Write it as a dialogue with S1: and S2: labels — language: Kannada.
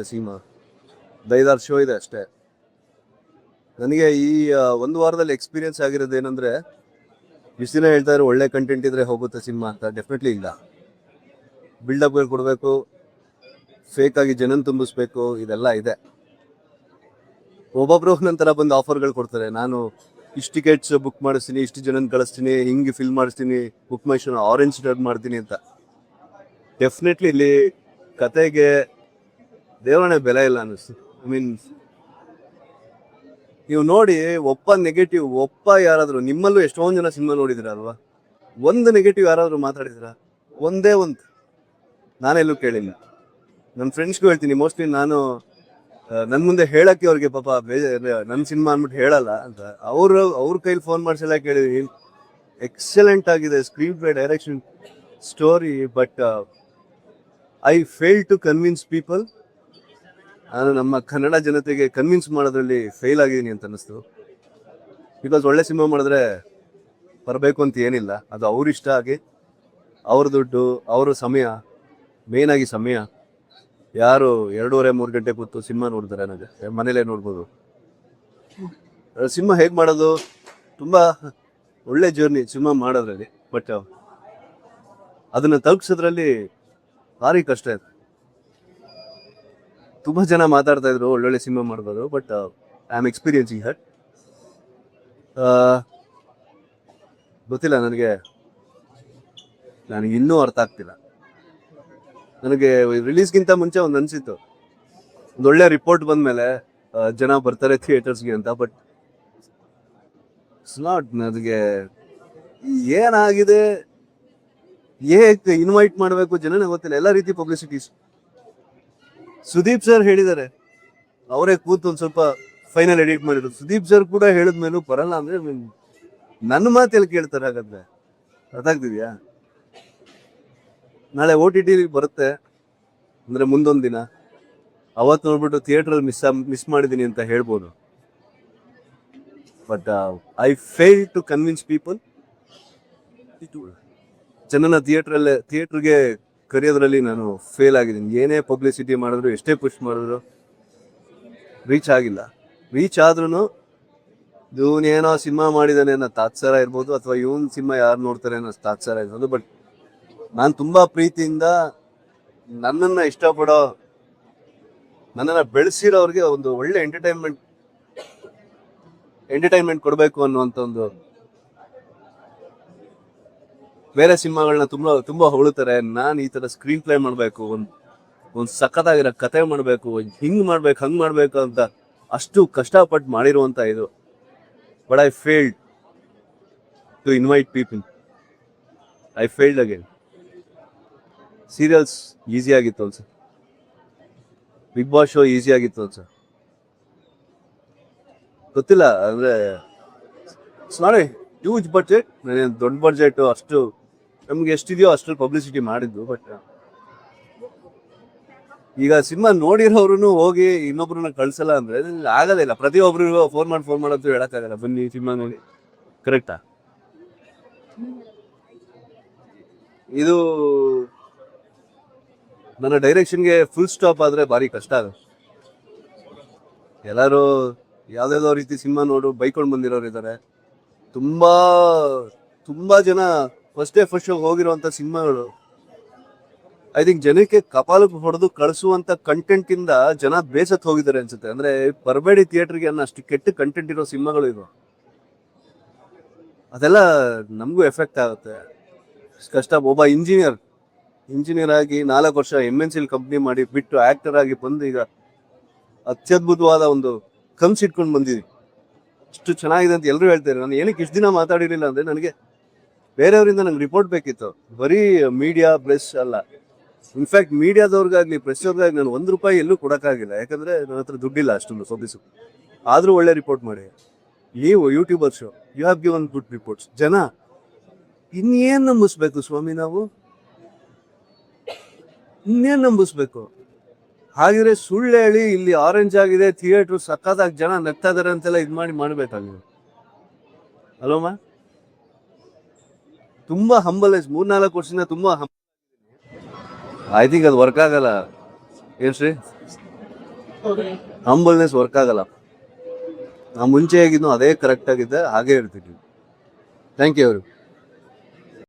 S1: ಸೀಮಾ. ದೈದಾರ್ ಶೋ ಇದೆ ಅಷ್ಟೇ. ನನಗೆ ಈ ಒಂದು ವಾರದಲ್ಲಿ ಎಕ್ಸ್ಪೀರಿಯನ್ಸ್ ಆಗಿರೋದು ಏನಂದ್ರೆ, ಇಷ್ಟು ದಿನ ಹೇಳ್ತಾ ಇರೋ ಒಳ್ಳೆ ಕಂಟೆಂಟ್ ಇದ್ರೆ ಹೋಗುತ್ತೆ ಸಿನಿಮಾ ಅಂತ ಡೆಫಿನೆಟ್ಲಿ ಇಲ್ಲ. ಬಿಲ್ಡಪ್ಗಳು ಕೊಡಬೇಕು ಫೇಕ್ ಆಗಿ ಜನನ್ ತುಂಬಿಸ್ಬೇಕು, ಇದೆಲ್ಲ ಇದೆ. ಒಬ್ಬೊಬ್ರು ನಂತರ ಬಂದು ಆಫರ್ಗಳು ಕೊಡ್ತಾರೆ. ನಾನು ಇಷ್ಟು ಟಿಕೆಟ್ಸ್ ಬುಕ್ ಮಾಡಿಸ್ತೀನಿ, ಇಷ್ಟು ಜನನ್ ಕಳಿಸ್ತೀನಿ, ಹಿಂಗೆ ಫಿಲ್ ಮಾಡಿಸ್ತೀನಿ ಬುಕ್ ಮೈ ಆರೆಂಜ್ ಡರ್ ಮಾಡ್ತೀನಿ ಅಂತ. ಡೆಫಿನೆಟ್ಲಿ ಇಲ್ಲಿ ಕತೆಗೆ ದೇವರೇ ಬೆಲೆ ಇಲ್ಲ ಅನ್ನಿಸ್ತು. ಐ ಮೀನ್ ನೀವು ನೋಡಿ, ಒಪ್ಪ ನೆಗೆಟಿವ್ ಒಪ್ಪ ಯಾರಾದರೂ, ನಿಮ್ಮಲ್ಲೂ ಎಷ್ಟೊಂದು ಜನ ಸಿನಿಮಾ ನೋಡಿದಿರ ಅಲ್ವಾ? ಒಂದು ನೆಗೆಟಿವ್ ಯಾರಾದರೂ ಮಾತಾಡಿದಿರ? ಒಂದೇ ಒಂದು. ನಾನೆಲ್ಲೂ ಕೇಳಿಲ್ಲ. ನನ್ನ ಫ್ರೆಂಡ್ಸ್ಗೂ ಹೇಳ್ತೀನಿ ಮೋಸ್ಟ್ಲಿ ನಾನು ನನ್ನ ಮುಂದೆ ಹೇಳಕ್ಕೆ ಅವ್ರಿಗೆ ಪಾಪ ನನ್ನ ಸಿನಿಮಾ ಅಂದ್ಬಿಟ್ಟು ಹೇಳಲ್ಲ ಅಂತ. ಅವರು, ಅವ್ರ ಕೈಲಿ ಫೋನ್ ಮಾಡಿಸೆಲ್ಲ ಕೇಳಿದೀನಿ. ಎಕ್ಸಲೆಂಟ್ ಆಗಿದೆ screenplay direction story but I fail to convince people ನಾನು ನಮ್ಮ ಕನ್ನಡ ಜನತೆಗೆ ಕನ್ವಿನ್ಸ್ ಮಾಡೋದ್ರಲ್ಲಿ ಫೇಲ್ ಆಗಿದ್ದೀನಿ ಅಂತ ಅನ್ನಿಸ್ತು. ಬಿಕಾಸ್ ಒಳ್ಳೆ ಸಿನಿಮಾ ಮಾಡಿದ್ರೆ ಬರಬೇಕು ಅಂತ ಏನಿಲ್ಲ. ಅದು ಅವ್ರ ಇಷ್ಟ ಆಗಿ ಅವ್ರ ದುಡ್ಡು, ಅವ್ರ ಸಮಯ ಮೇನ್ ಆಗಿ ಸಮಯ. ಯಾರು ಎರಡೂವರೆ, ಮೂರು ಗಂಟೆ ಕೂತು ಸಿನಿಮಾ ನೋಡಿದ್ರೆ ನನಗೆ. ಮನೇಲೇ ನೋಡ್ಬೋದು. ಸಿನಿಮಾ ಹೇಗೆ ಮಾಡೋದು? ತುಂಬ ಒಳ್ಳೆ ಜರ್ನಿ ಸಿನಿಮಾ ಮಾಡೋದ್ರಲ್ಲಿ. ಬಟ್ ಅದನ್ನು ತಲುಪಿಸೋದ್ರಲ್ಲಿ ಭಾರಿ ಕಷ್ಟ ಇದೆ ತುಂಬಾ ಜನ ಮಾತಾಡ್ತಾ ಇದ್ರು, ಒಳ್ಳೊಳ್ಳೆ ಸಿನಿಮಾ ಮಾಡ್ಬೋದು but I am experiencing hurt ಗೊತ್ತಿಲ್ಲ ನನಗೆ. ನನಗೆ ಇನ್ನೂ ಅರ್ಥ ಆಗ್ತಿಲ್ಲ. ನನಗೆ ರಿಲೀಸ್ಗಿಂತ ಮುಂಚೆ ಒಂದು ಅನಿಸಿತ್ತು. ಒಂದು ಒಳ್ಳೆ ರಿಪೋರ್ಟ್ ಬಂದಮೇಲೆ ಜನ ಬರ್ತಾರೆ ಥಿಯೇಟರ್ಸ್ಗೆ ಅಂತ ಬಟ್ ಇಟ್ಸ್ ನಾಟ್ ನನಗೆ ಏನಾಗಿದೆ? ಏಕೆ ಇನ್ವೈಟ್ ಮಾಡಬೇಕು? ಜನನೇ ಗೊತ್ತಿಲ್ಲ. ಎಲ್ಲ ರೀತಿ ಪಬ್ಲಿಸಿಟೀಸ್ ಸುದೀಪ್ ಸರ್ ಹೇಳಿದ್ದಾರೆ. ಅವರೇ ಕೂತು ಒಂದು ಸ್ವಲ್ಪ ಫೈನಲ್ ಎಡಿಟ್ ಮಾಡಿದ್ರು. ಸುದೀಪ್ ಸರ್ ಕೂಡ ಹೇಳಿದ್ಮೇಲೂ ಬರಲ್ಲ ಅಂದ್ರೆ ನನ್ನ ಮಾತೆಲ್ಲಿ ಕೇಳ್ತಾರೆ ಹಾಗಾದ್ರೆ. ಅರ್ಥ ಆಗ್ತಿದ್ಯಾ? ನಾಳೆ ಓ ಟಿ ಟಿ ಬರುತ್ತೆ. ಅಂದ್ರೆ ಮುಂದೊಂದು ದಿನ. ಅವತ್ತು ನೋಡ್ಬಿಟ್ಟು ಥಿಯೇಟ್ರಲ್ಲಿ ಮಿಸ್ ಮಿಸ್ ಮಾಡಿದ್ದೀನಿ ಅಂತ ಹೇಳ್ಬೋದು. But I fail to convince people ಜನನ ಥಿಯೇಟ್ರಲ್ಲೇ ಥಿಯೇಟ್ರಿಗೆ ಕರೆಯೋದ್ರಲ್ಲಿ ನಾನು ಫೇಲ್ ಆಗಿದ್ದೀನಿ. ಏನೇ ಪಬ್ಲಿಸಿಟಿ ಮಾಡಿದ್ರು, ಎಷ್ಟೇ ಪುಷ್ ಮಾಡಿದ್ರು ರೀಚ್ ಆಗಿಲ್ಲ. ರೀಚ್ ಆದ್ರೂ ಇವನೇನೋ ಸಿನಿಮಾ ಮಾಡಿದಾನೆ ಅನ್ನೋ ತಾತ್ಸಾರ ಇರ್ಬೋದು, ಅಥವಾ ಇವನ್ ಸಿನಿಮಾ ಯಾರು ನೋಡ್ತಾರೆ ಅನ್ನೋ ತಾತ್ಸಾರ ಇರ್ಬೋದು ಬಟ್ ನಾನು ತುಂಬಾ ಪ್ರೀತಿಯಿಂದ ನನ್ನನ್ನು ಇಷ್ಟಪಡೋ, ನನ್ನನ್ನು ಬೆಳೆಸಿರೋರಿಗೆ ಒಂದು ಒಳ್ಳೆ ಎಂಟರ್ಟೈನ್ಮೆಂಟ್ ಎಂಟರ್ಟೈನ್ಮೆಂಟ್ ಕೊಡಬೇಕು ಅನ್ನುವಂಥ ಒಂದು ಬೇರೆ ಸಿನಿಮಾಗಳನ್ನ ತುಂಬಾ ತುಂಬಾ ಹೊಗಳುತ್ತಾರೆ ನಾನು ಈ ತರ ಸ್ಕ್ರೀನ್ ಪ್ಲೇ ಮಾಡಬೇಕು, ಒಂದು ಒಂದು ಸಖತ್ತಾಗಿರೋ ಕತೆ ಮಾಡಬೇಕು, ಹಿಂಗ್ ಮಾಡ್ಬೇಕು, ಹಂಗ್ ಮಾಡ್ಬೇಕು ಅಂತ ಅಷ್ಟು ಕಷ್ಟಪಟ್ಟು ಮಾಡಿರುವಂತ ಇದು. But I failed to invite people I failed again serials easy ಆಗಿತ್ತು ಅನ್ಸ ಬಿಗ್ ಬಾಸ್ ಶೋ ಈಸಿ ಆಗಿತ್ತು ಅನ್ಸ ಗೊತ್ತಿಲ್ಲ, ಅಂದ್ರೆ ಸಾರಿ ಹ್ಯೂಜ್ ಬಡ್ಜೆಟ್ ನಾನೇನು ದೊಡ್ಡ ಬಡ್ಜೆಟ್ ಅಷ್ಟು ನಮ್ಗೆ ಎಷ್ಟಿದೆಯೋ ಅಷ್ಟು ಪಬ್ಲಿಸಿಟಿ ಮಾಡಿದ್ದು ಬಟ್ ಈಗ ಸಿನಿಮಾ ನೋಡಿರೋರು ಹೋಗಿ ಇನ್ನೊಬ್ರನ್ನ ಕಳ್ಸಲ್ಲ ಅಂದ್ರೆ ಆಗೋದಿಲ್ಲ ಇಲ್ಲ. ಪ್ರತಿಯೊಬ್ರಿಗೂ ಫೋನ್ ಮಾಡಿ ಫೋನ್ ಮಾಡೋದು ಹೇಳಕ್ಕಾಗಲ್ಲ. ಬನ್ನಿ ಸಿನಿಮಾ ನೋಡಿ. ಕರೆಕ್ಟಾ ಇದು ನನ್ನ ಡೈರೆಕ್ಷನ್ಗೆ ಫುಲ್ ಸ್ಟಾಪ್ ಆದ್ರೆ ಭಾರಿ ಕಷ್ಟ ಅದು. ಎಲ್ಲರೂ ಯಾವ್ದಾವ್ದೋ ರೀತಿ ಸಿನಿಮಾ ನೋಡು, ಬೈಕೊಂಡು ಬಂದಿರೋರು ಇದ್ದಾರೆ ತುಂಬಾ ತುಂಬಾ ಜನ ಫಸ್ಟ್ ಡೇ ಫಸ್ಟ್ ಶೋ ಹೋಗಿರುವಂತ ಸಿನಿಮಾಗಳು. ಐ ಥಿಂಕ್ ಜನಕ್ಕೆ ಕಪಾಲಕ್ಕೆ ಹೊಡೆದು ಕಳಿಸುವಂತ ಕಂಟೆಂಟ್ ಇಂದ ಜನ ಬೇಸತ್ ಹೋಗಿದ್ದಾರೆ ಅನ್ಸುತ್ತೆ. ಅಂದ್ರೆ ಬರಬೇಡಿ ಥಿಯೇಟರ್ಗೆ ಅನ್ನೋ ಅಷ್ಟು ಕೆಟ್ಟ ಕಂಟೆಂಟ್ ಇರೋ ಸಿನಿಮಾಗಳು ಇವು. ಅದೆಲ್ಲ ನಮಗೂ ಎಫೆಕ್ಟ್ ಆಗುತ್ತೆ. ಕಷ್ಟ, ಒಬ್ಬ ಇಂಜಿನಿಯರ್ ಇಂಜಿನಿಯರ್ ಆಗಿ ನಾಲ್ಕು ವರ್ಷ ಎಂ ಎನ್ ಸಿಲ್ ಕಂಪ್ನಿ ಮಾಡಿ ಬಿಟ್ಟು ಆಕ್ಟರ್ ಆಗಿ ಬಂದು ಈಗ ಅತ್ಯದ್ಭುತವಾದ ಒಂದು ಕನ್ಸ್ ಇಟ್ಕೊಂಡು ಬಂದಿದ್ದೀನಿ. ಇಷ್ಟು ಚೆನ್ನಾಗಿದೆ ಅಂತ ಎಲ್ಲರೂ ಹೇಳ್ತಾರೆ ನಾನು ಏನಕ್ಕೆ ಇಷ್ಟು ದಿನ ಮಾತಾಡಿರಲಿಲ್ಲ ಅಂದ್ರೆ ನನಗೆ ಬೇರೆಯವರಿಂದ ನಂಗೆ ರಿಪೋರ್ಟ್ ಬೇಕಿತ್ತು. ಬರೀ ಮೀಡಿಯಾ ಪ್ರೆಸ್ ಅಲ್ಲ. ಇನ್ಫ್ಯಾಕ್ಟ್ ಮೀಡಿಯಾದವ್ರಿಗಾಗಲಿ ಪ್ರೆಸ್ ಅವ್ರಿಗಾಗ್ಲಿ ನಾನು ಒಂದು ರೂಪಾಯಿ ಎಲ್ಲೂ ಕೊಡೋಕ್ಕಾಗಿಲ್ಲ. ಯಾಕಂದ್ರೆ ನನ್ನ ಹತ್ರ ದುಡ್ಡಿಲ್ಲ ಅಷ್ಟೊಂದು ಸೊಬ್ಬಿಸು ಆದರೂ ಒಳ್ಳೆ ರಿಪೋರ್ಟ್ ಮಾಡಿ. ನೀವು YouTuber show you have given good reports ಜನ, ಇನ್ನೇನು ನಂಬಿಸ್ಬೇಕು ಸ್ವಾಮಿ ನಾವು? ಇನ್ನೇನು ನಂಬಿಸ್ಬೇಕು? ಹಾಗಿದ್ರೆ ಸುಳ್ಳು ಹೇಳಿ ಇಲ್ಲಿ ಆರೆಂಜ್ ಆಗಿದೆ ಥಿಯೇಟ್ರ್ ಸಕ್ಕತ್ತಾಗಿ ಜನ ನಗ್ತಾ ಇದಾರೆ ಅಂತೆಲ್ಲ ಇದು ಮಾಡಿ ಮಾಡ್ಬೇಕಾಗಿದೆ ಅಲ್ಲೋಮ್ಮ ತುಂಬಾ ಹಂಬಲ್ ಮೂರ್ನಾಲ್ಕು ವರ್ಷದಿಂದ ತುಂಬಾ ಐ ಥಿಂಕ್ ಅದು ವರ್ಕ್ ಆಗಲ್ಲ. ಏನ್ ಶ್ರೀ? ಹಂಬಲ್ನೆಸ್ ವರ್ಕ್ ಆಗಲ್ಲ. ನಾ ಮುಂಚೆ ಹೇಗಿದ್ನೋ ಅದೇ ಕರೆಕ್ಟ್ ಆಗಿದ್ದೆ, ಹಾಗೇ ಇರ್ತೀನಿ. ಥ್ಯಾಂಕ್ ಯು ಅವರು.